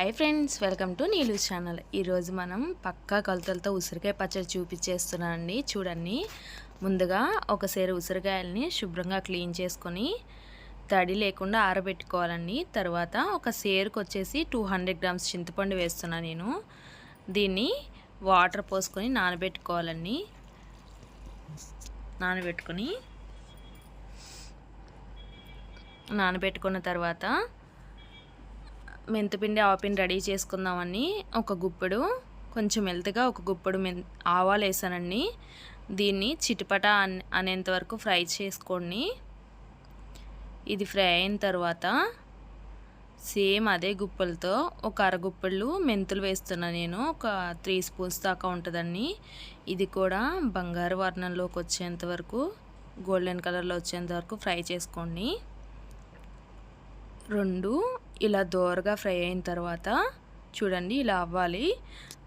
Hi friends welcome to Neelu's channel ఈరోజు మనం పక్కా కొలతలతో ఉసిరికాయ పచ్చడి చూపించేస్తున్నానండి. చూడండి. ముందుగా ఒక సేరు ఉసిరికాయలని శుభ్రంగా క్లీన్ చేసుకొని తడి లేకుండా ఆరబెట్టుకోవాలండి. తర్వాత ఒక సేరుకు వచ్చేసి టూ హండ్రెడ్ గ్రామ్స్ చింతపండు వేస్తున్నాను నేను. దీన్ని వాటర్ పోసుకొని నానబెట్టుకోవాలండి. నానబెట్టుకొని నానబెట్టుకున్న తర్వాత మెంతిపిండి ఆవపిండి రెడీ చేసుకుందామని ఒక గుప్పెడు కొంచెం మెల్తగా ఒక గుప్పెడు మెం ఆవాలు వేసానండి. దీన్ని చిటిపట అనేంత వరకు ఫ్రై చేసుకోండి. ఇది ఫ్రై అయిన తర్వాత సేమ్ అదే గుప్పలతో ఒక అరగుప్పళ్ళు మెంతులు వేస్తున్నా నేను. ఒక త్రీ స్పూన్స్ దాకా ఉంటుందండి. ఇది కూడా బంగారు వర్ణంలోకి వచ్చేంత వరకు గోల్డెన్ కలర్లో వచ్చేంత వరకు ఫ్రై చేసుకోండి. రెండు ఇలా దోరగా ఫ్రై అయిన తర్వాత చూడండి ఇలా అవ్వాలి.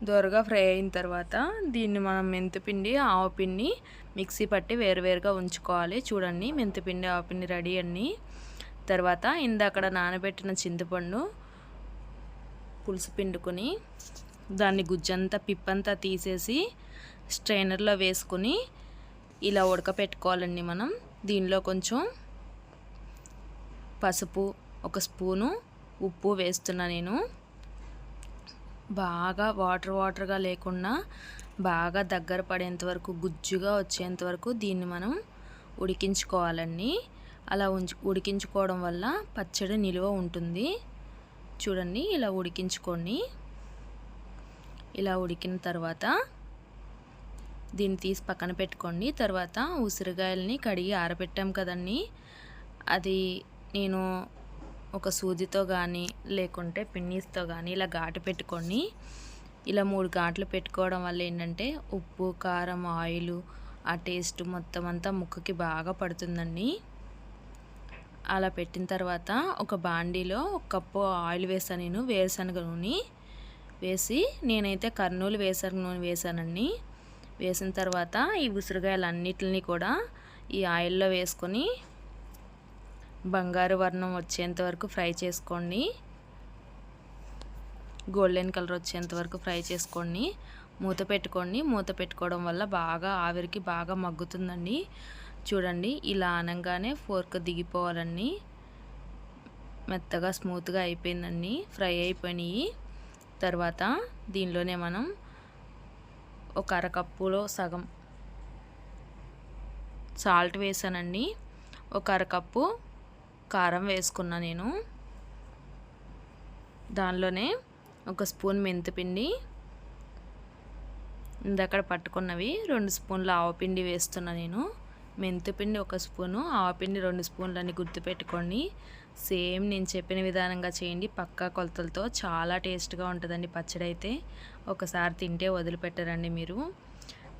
దోరగా ఫ్రై అయిన తర్వాత దీన్ని మనం మెంతిపిండి ఆవపిండి మిక్సీ పట్టి వేరువేరుగా ఉంచుకోవాలి. చూడండి మెంతిపిండి ఆవపిండి రెడీ అన్ని. తర్వాత ఇందాకడ నానబెట్టిన చింతపండు పులుసు పిండుకొని దాన్ని గుజ్జంతా పిప్పంతా తీసేసి స్ట్రైనర్లో వేసుకొని ఇలా ఉడకపెట్టుకోవాలండి మనం. దీనిలో కొంచెం పసుపు ఒక స్పూను ఉప్పు వేస్తున్నా నేను. బాగా వాటర్ వాటర్గా లేకుండా బాగా దగ్గర పడేంత వరకు గుజ్జుగా వచ్చేంత వరకు దీన్ని మనం ఉడికించుకోవాలండి. అలా ఉంచు ఉడికించుకోవడం వల్ల పచ్చడి నిలువ ఉంటుంది. చూడండి ఇలా ఉడికించుకోండి. ఇలా ఉడికిన తర్వాత దీన్ని తీసి పక్కన పెట్టుకోండి. తర్వాత ఉసిరికాయలని కడిగి ఆరబెట్టాం కదండి. అది నేను ఒక సూదితో కానీ లేకుంటే పిన్నీస్తో కానీ ఇలా ఘాటు పెట్టుకొని ఇలా మూడు ఘాట్లు పెట్టుకోవడం వల్ల ఏంటంటే ఉప్పు కారం ఆయిల్ ఆ టేస్ట్ మొత్తం అంతా ముక్కకి బాగా పడుతుందండి. అలా పెట్టిన తర్వాత ఒక బాండీలో ఒక కప్పు ఆయిల్ వేసాను నేను వేరుశనగ నూనె వేసి నేనైతే కర్నూలు వేరుశనగ నూనె వేసానండి వేసిన తర్వాత ఈ ఉసిరికాయలన్నిటిని కూడా ఈ ఆయిల్లో వేసుకొని బంగారు వర్ణం వచ్చేంత వరకు ఫ్రై చేసుకోండి. గోల్డెన్ కలర్ వచ్చేంత వరకు ఫ్రై చేసుకోండి. మూత పెట్టుకోండి. మూత పెట్టుకోవడం వల్ల బాగా ఆవిరికి బాగా మగ్గుతుందండి. చూడండి ఇలా అనగానే ఫోర్క్ దిగిపోవాలండి. మెత్తగా స్మూత్గా అయిపోయిందండి. ఫ్రై అయిపోయినాయి. తర్వాత దీనిలోనే మనం ఒక అరకప్పులో సగం సాల్ట్ వేసానండి. ఒక అరకప్పు కారం వేసుకున్నా నేను. దానిలోనే ఒక స్పూన్ మెంతిపిండి. ఇందక్కడ పట్టుకున్నవి రెండు స్పూన్ల ఆవపిండి వేస్తున్నా నేను. మెంతిపిండి ఒక స్పూను ఆవపిండి రెండు స్పూన్లని గుర్తుపెట్టుకోండి సేమ్ నేను చెప్పిన విధానంగా చేయండి. పక్కా కొలతలతో చాలా టేస్ట్గా ఉంటుందండి పచ్చడి అయితే ఒకసారి తింటే వదిలిపెట్టరండి మీరు.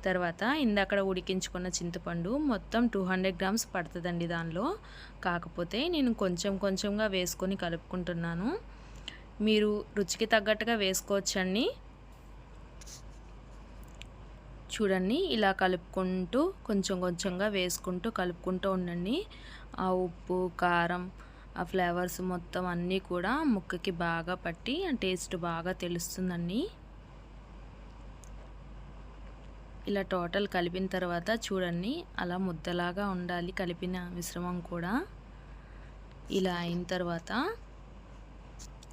తర్వాత ఇందాక ఉడికించుకున్న చింతపండు మొత్తం టూ హండ్రెడ్ గ్రామ్స్ పడుతుందండి దానిలో. కాకపోతే నేను కొంచెం కొంచెంగా వేసుకొని కలుపుకుంటున్నాను. మీరు రుచికి తగ్గట్టుగా వేసుకోవచ్చండి. చూడండి ఇలా కలుపుకుంటూ కొంచెం కొంచెంగా వేసుకుంటూ కలుపుకుంటూ ఉండండి. ఆ ఉప్పు కారం ఆ ఫ్లేవర్స్ మొత్తం అన్నీ కూడా ముక్కకి బాగా పట్టి ఆ టేస్ట్ బాగా తెలుస్తుందండి. ఇలా టోటల్ కలిపిన తర్వాత చూడండి అలా ముద్దలాగా ఉండాలి కలిపిన మిశ్రమం కూడా. ఇలా అయిన తర్వాత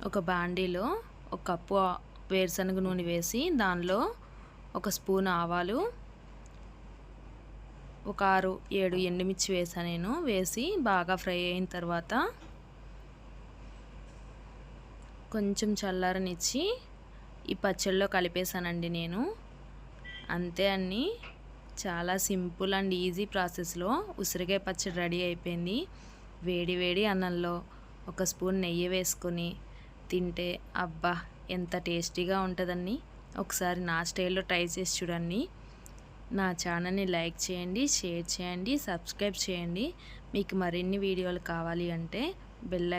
ఒక బాండీలో ఒక కప్పు వేరుశనగ నూనె వేసి దానిలో ఒక స్పూన్ ఆవాలు ఒక ఆరు ఏడు ఎండుమిర్చి వేసాను నేను. వేసి బాగా ఫ్రై అయిన తర్వాత కొంచెం చల్లారనిచ్చి ఈ పచ్చళ్ళలో కలిపేశానండి నేను. అంతే అన్ని చాలా సింపుల్ అండ్ ఈజీ ప్రాసెస్లో ఉసిరికాయ పచ్చడి రెడీ అయిపోయింది. వేడి వేడి అన్నంలో ఒక స్పూన్ నెయ్యి వేసుకొని తింటే అబ్బా ఎంత టేస్టీగా ఉంటుందండి. ఒకసారి నా స్టైల్లో ట్రై చేసి చూడండి. నా ఛానల్ని లైక్ చేయండి షేర్ చేయండి సబ్స్క్రైబ్ చేయండి. మీకు మరిన్ని వీడియోలు కావాలి అంటే బెల్